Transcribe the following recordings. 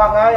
Hoàng ơi.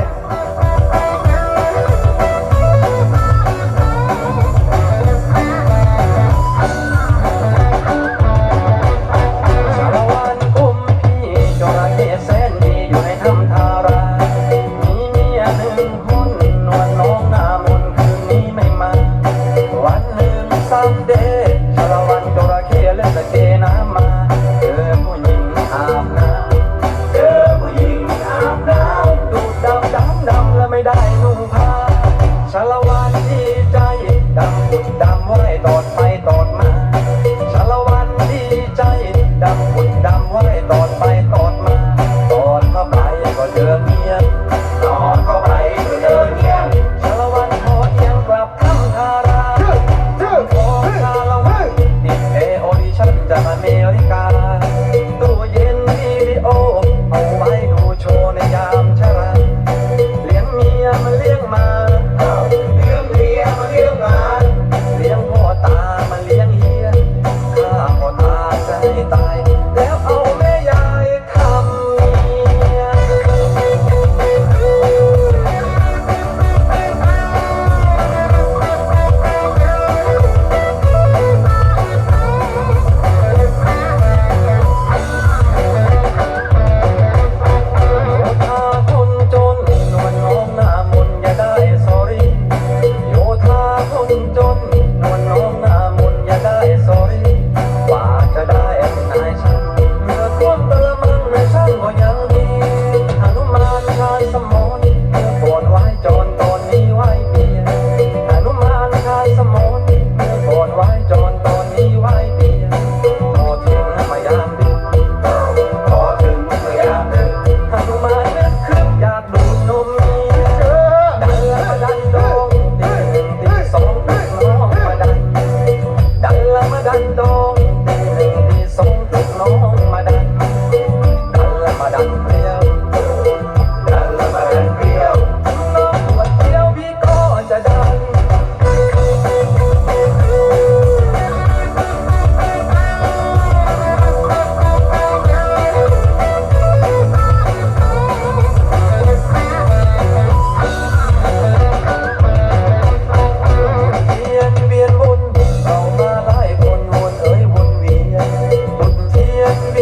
มนอนนนวลน้องหน้า đánh đón tiền liền đi sống tiếc nó mà đánh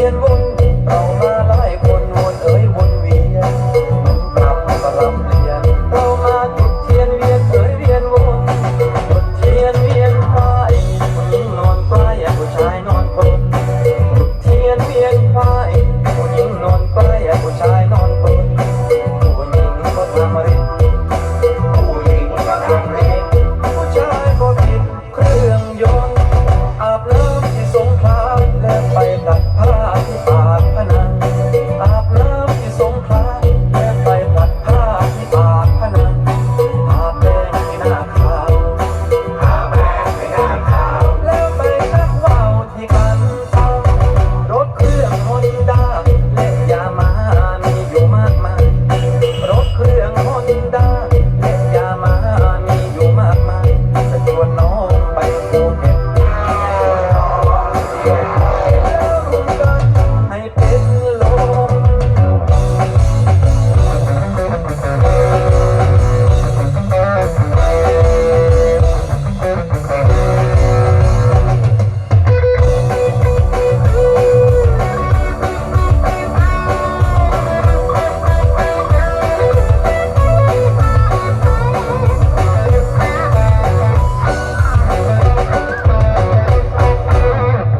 วียามาหลายนวนเอ๋ยวนเวียนกลับกลัเรียนเรามาจุดเทียนเวียนเอ๋ยเวียนวนจุดเทียนเวียนไปผู้หญิงนอนใกล้ผู้ชายนอนกลนจุดเทียนเวียนไปผู้หญิงนอนใกล้ผู้ชายนอนกลน